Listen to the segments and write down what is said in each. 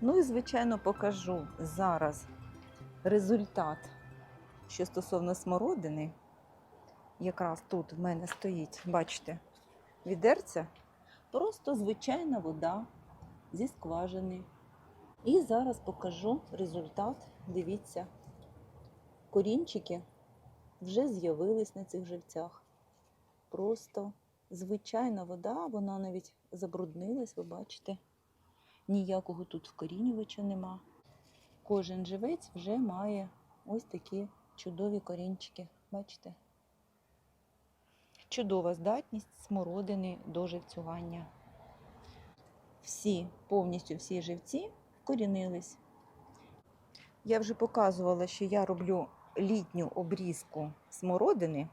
Ну і, звичайно, покажу зараз результат, що стосовно смородини. Якраз тут в мене стоїть, бачите, відерця. Просто звичайна вода зі скважини. І зараз покажу результат. Дивіться, корінчики вже з'явились на цих живцях. Просто звичайна вода, вона навіть забруднилась, ви бачите. Ніякого тут вкорінювача нема. Кожен живець вже має ось такі чудові корінчики. Бачите? Чудова здатність смородини до живцювання. Всі, повністю всі живці вкорінились. Я вже показувала, що я роблю літню обрізку смородини.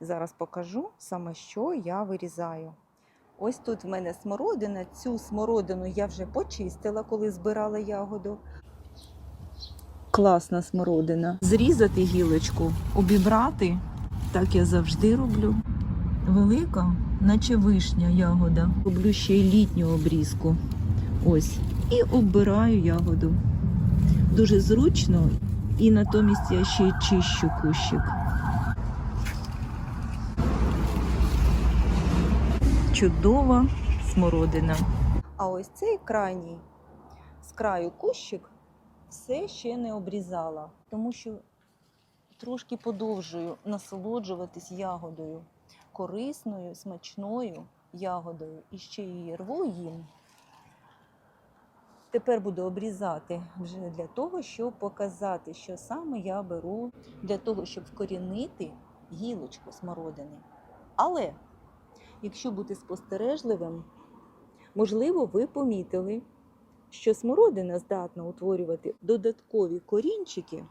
Зараз покажу саме, що я вирізаю. Ось тут в мене смородина. Цю смородину я вже почистила, коли збирала ягоду. Класна смородина. Зрізати гілочку, обібрати, так я завжди роблю. Велика, наче вишня ягода. Роблю ще й літню обрізку. Ось. І оббираю ягоду. Дуже зручно, і натомість я ще й чищу кущик. Чудова смородина. А ось цей крайній з краю кущик все ще не обрізала, тому що трошки подовжую насолоджуватись ягодою, корисною, смачною ягодою і ще її рву їм. Тепер буду обрізати вже для того, щоб показати, що саме я беру для того, щоб вкорінити гілочку смородини. Але якщо бути спостережливим, можливо, ви помітили, що смородина здатна утворювати додаткові корінчики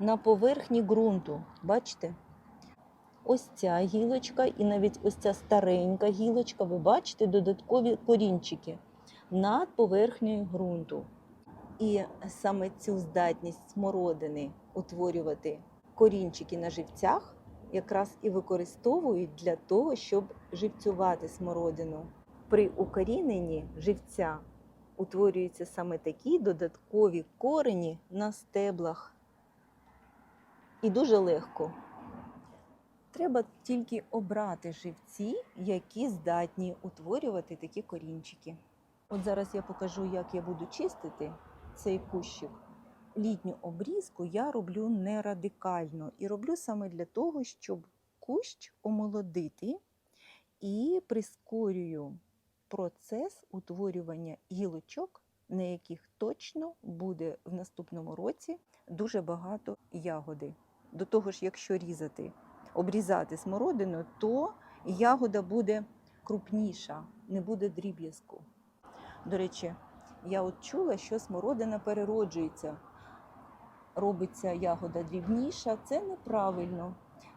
на поверхні ґрунту. Бачите? Ось ця гілочка і навіть ось ця старенька гілочка, ви бачите додаткові корінчики над поверхнею ґрунту. І саме цю здатність смородини утворювати корінчики на живцях якраз і використовують для того, щоб живцювати смородину. При укоріненні живця утворюються саме такі додаткові корені на стеблах. І дуже легко. Треба тільки обрати живці, які здатні утворювати такі корінчики. От зараз я покажу, як я буду чистити цей кущик. Літню обрізку я роблю не радикально і роблю саме для того, щоб кущ омолодити і прискорюю процес утворювання гілочок, на яких точно буде в наступному році дуже багато ягоди. До того ж, якщо різати, обрізати смородину, то ягода буде крупніша, не буде дріб'язку. До речі, я от чула, що смородина перероджується, робиться ягода дрібніша. Це неправильно.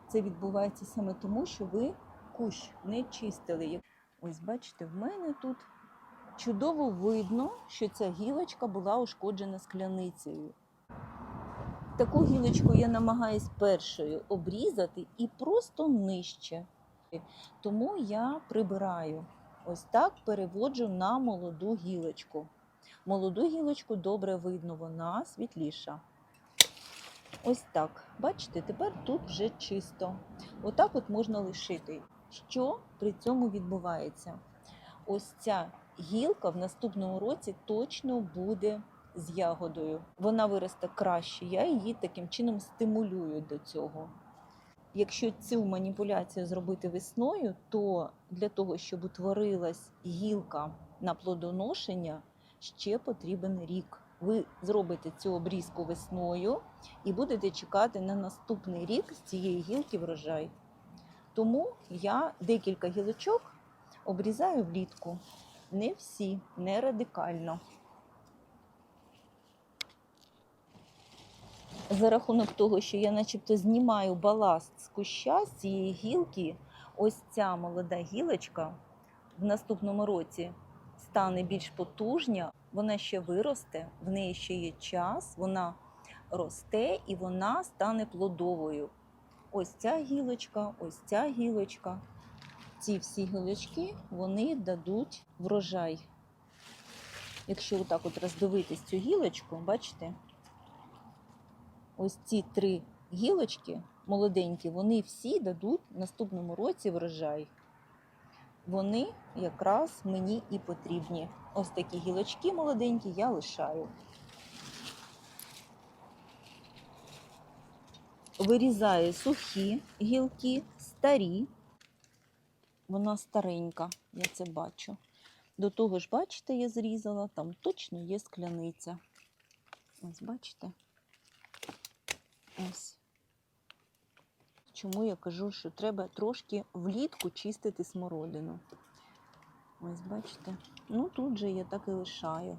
Це відбувається саме тому, що ви кущ не чистили. Ось бачите, в мене тут чудово видно, що ця гілочка була ушкоджена скляницею. Таку гілочку я намагаюсь першою обрізати і просто нижче. Тому я прибираю. Ось так переводжу на молоду гілочку. Молоду гілочку добре видно, вона світліша. Ось так. Бачите, тепер тут вже чисто. Отак от можна лишити. Що при цьому відбувається? Ось ця гілка в наступному році точно буде з ягодою. Вона виросте краще. Я її таким чином стимулюю до цього. Якщо цю маніпуляцію зробити весною, то для того, щоб утворилась гілка на плодоношення, ще потрібен рік. Ви зробите цю обрізку весною і будете чекати на наступний рік з цієї гілки врожай. Тому я декілька гілочок обрізаю влітку. Не всі, не радикально. За рахунок того, що я начебто знімаю баласт з куща з цієї гілки, ось ця молода гілочка в наступному році стане більш потужня, вона ще виросте, в неї ще є час, вона росте і вона стане плодовою. Ось ця гілочка, ось ця гілочка. Ці всі гілочки вони дадуть врожай. Якщо отак от роздивитись цю гілочку, бачите, ось ці три гілочки молоденькі, вони всі дадуть в наступному році врожай. Вони якраз мені і потрібні. Ось такі гілочки молоденькі я лишаю. Вирізаю сухі гілки, старі. Вона старенька, я це бачу. До того ж, бачите, я зрізала, там точно є скляниця. Ось бачите? Ось. Чому я кажу, що треба трошки влітку чистити смородину. Ось бачите? Ну тут же я так і лишаю.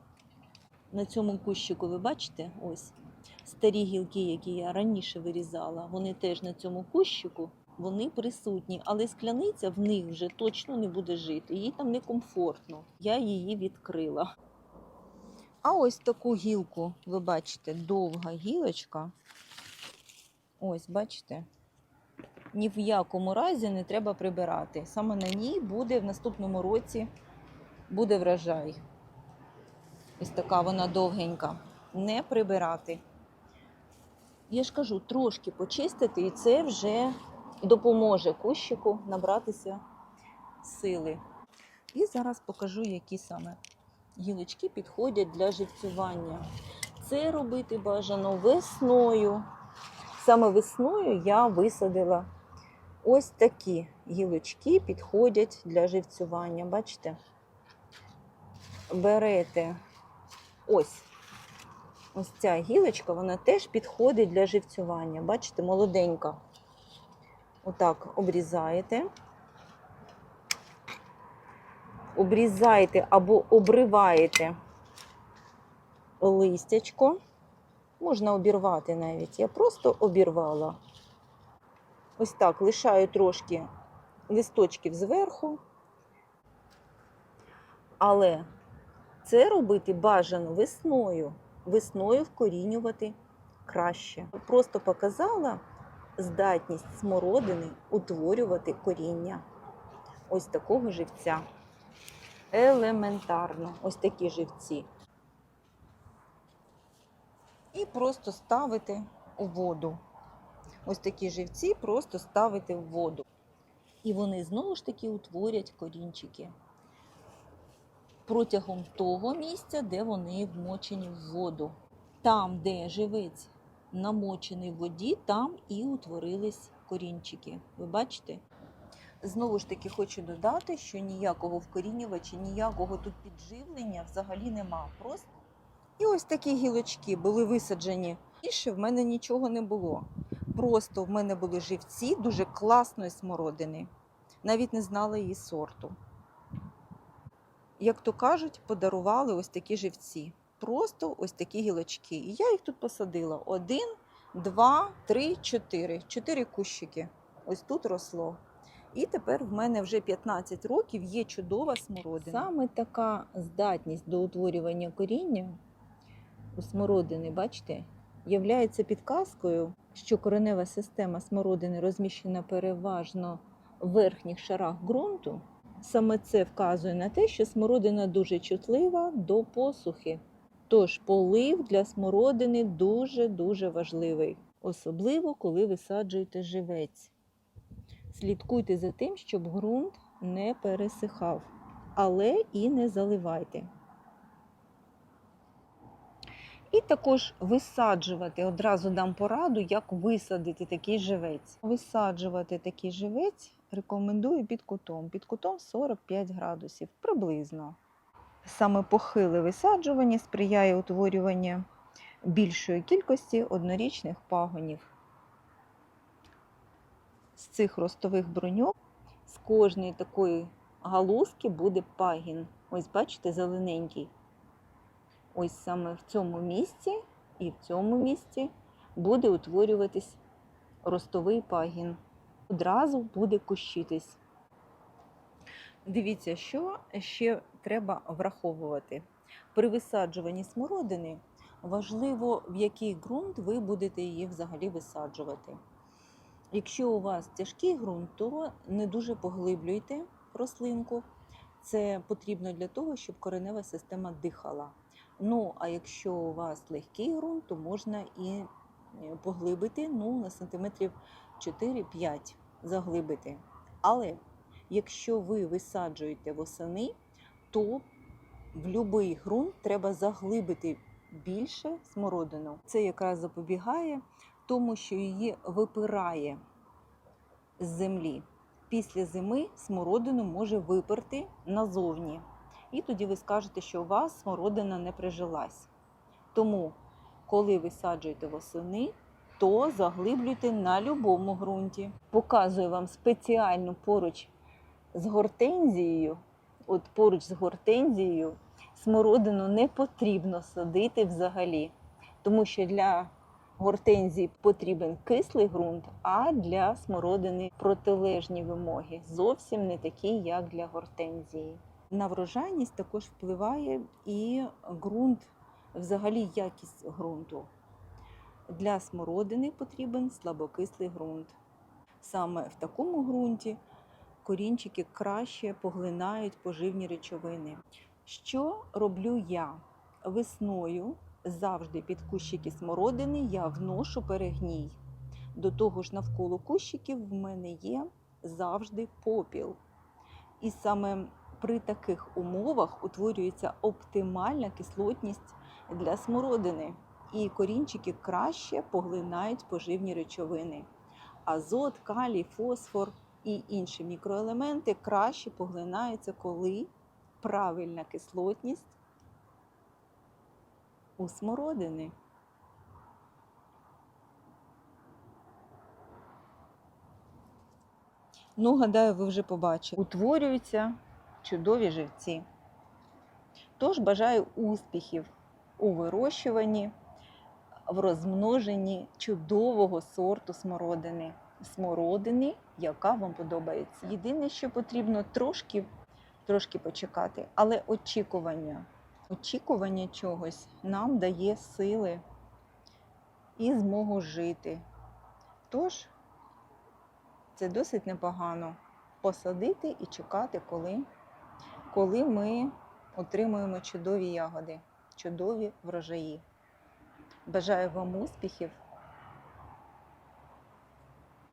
На цьому кущику ви бачите, ось старі гілки, які я раніше вирізала, вони теж на цьому кущику, вони присутні, але скляниця в них вже точно не буде жити. Їй там некомфортно. Я її відкрила. А ось таку гілку, ви бачите, довга гілочка. Ось, бачите? Ні в якому разі не треба прибирати. Саме на ній буде в наступному році буде врожай. Ось така вона довгенька. Не прибирати. Я ж кажу, трошки почистити, і це вже допоможе кущику набратися сили. І зараз покажу, які саме гілочки підходять для живцювання. Це робити бажано весною. Саме весною я висадила ось такі гілочки, підходять для живцювання. Бачите? Берете ось. Ось ця гілочка, вона теж підходить для живцювання. Бачите, молоденька. Отак обрізаєте. Обрізаєте або обриваєте листячко. Можна обірвати навіть. Я просто обірвала. Ось так лишаю трошки листочків зверху. Але це робити бажано весною. Весною вкорінювати краще. Просто показала здатність смородини утворювати коріння. Ось такого живця. Елементарно, ось такі живці. І просто ставити у воду. Ось такі живці просто ставити в воду. І вони знову ж таки утворять корінчики протягом того місця, де вони вмочені в воду. Там, де живець намочений в воді, там і утворились корінчики. Ви бачите? Знову ж таки, хочу додати, що ніякого вкорінювача, ніякого тут підживлення взагалі нема. Просто і ось такі гілочки були висаджені. Більше в мене нічого не було. Просто в мене були живці дуже класної смородини. Навіть не знала її сорту. Як то кажуть, подарували ось такі живці. Просто ось такі гілочки. І я їх тут посадила. Один, два, три, чотири. Чотири кущики. Ось тут росло. І тепер в мене вже 15 років є чудова смородина. Саме така здатність до утворювання коріння у смородини, бачите, являється підказкою, що коренева система смородини розміщена переважно в верхніх шарах ґрунту. Саме це вказує на те, що смородина дуже чутлива до посухи. Тож полив для смородини дуже-дуже важливий, особливо коли висаджуєте живець. Слідкуйте за тим, щоб ґрунт не пересихав, але і не заливайте. І також висаджувати, одразу дам пораду, як висадити такий живець. Висаджувати такий живець рекомендую під кутом. Під кутом 45 градусів приблизно. Саме похиле висаджування сприяє утворюванню більшої кількості однорічних пагонів. З цих ростових броньок з кожної такої галузки буде пагін. Ось, бачите, зелененький. Ось саме в цьому місці і в цьому місці буде утворюватись ростовий пагін. Одразу буде кущитись. Дивіться, що ще треба враховувати. При висаджуванні смородини важливо, в який ґрунт ви будете її взагалі висаджувати. Якщо у вас тяжкий ґрунт, то не дуже поглиблюйте рослинку. Це потрібно для того, щоб коренева система дихала. Ну, а якщо у вас легкий ґрунт, то можна і е, поглибити ну, на сантиметрів 4-5 заглибити. Але якщо ви висаджуєте восени, то в будь-який ґрунт треба заглибити більше смородину. Це якраз запобігає тому, що її випирає з землі. Після зими смородину може виперти назовні. І тоді ви скажете, що у вас смородина не прижилась. Тому, коли висаджуєте восени, то заглиблюйте на будь-якому ґрунті. Показую вам спеціально поруч з гортензією. От поруч з гортензією смородину не потрібно садити взагалі, тому що для гортензії потрібен кислий ґрунт, а для смородини протилежні вимоги, зовсім не такі, як для гортензії. На врожайність також впливає і ґрунт, взагалі якість ґрунту. Для смородини потрібен слабокислий ґрунт. Саме в такому ґрунті корінчики краще поглинають поживні речовини. Що роблю я? Весною завжди під кущики смородини я вношу перегній. До того ж, навколо кущиків в мене є завжди попіл. І саме при таких умовах утворюється оптимальна кислотність для смородини, і корінчики краще поглинають поживні речовини. Азот, калій, фосфор і інші мікроелементи краще поглинаються, коли правильна кислотність у смородини. Ну, гадаю, ви вже побачили. Утворюються чудові живці. Тож бажаю успіхів у вирощуванні, в розмноженні чудового сорту смородини. Смородини, яка вам подобається. Єдине, що потрібно трошки, трошки почекати, але очікування. Очікування чогось нам дає сили і змогу жити. Тож, це досить непогано посадити і чекати, коли, коли ми отримуємо чудові ягоди, чудові врожаї. Бажаю вам успіхів!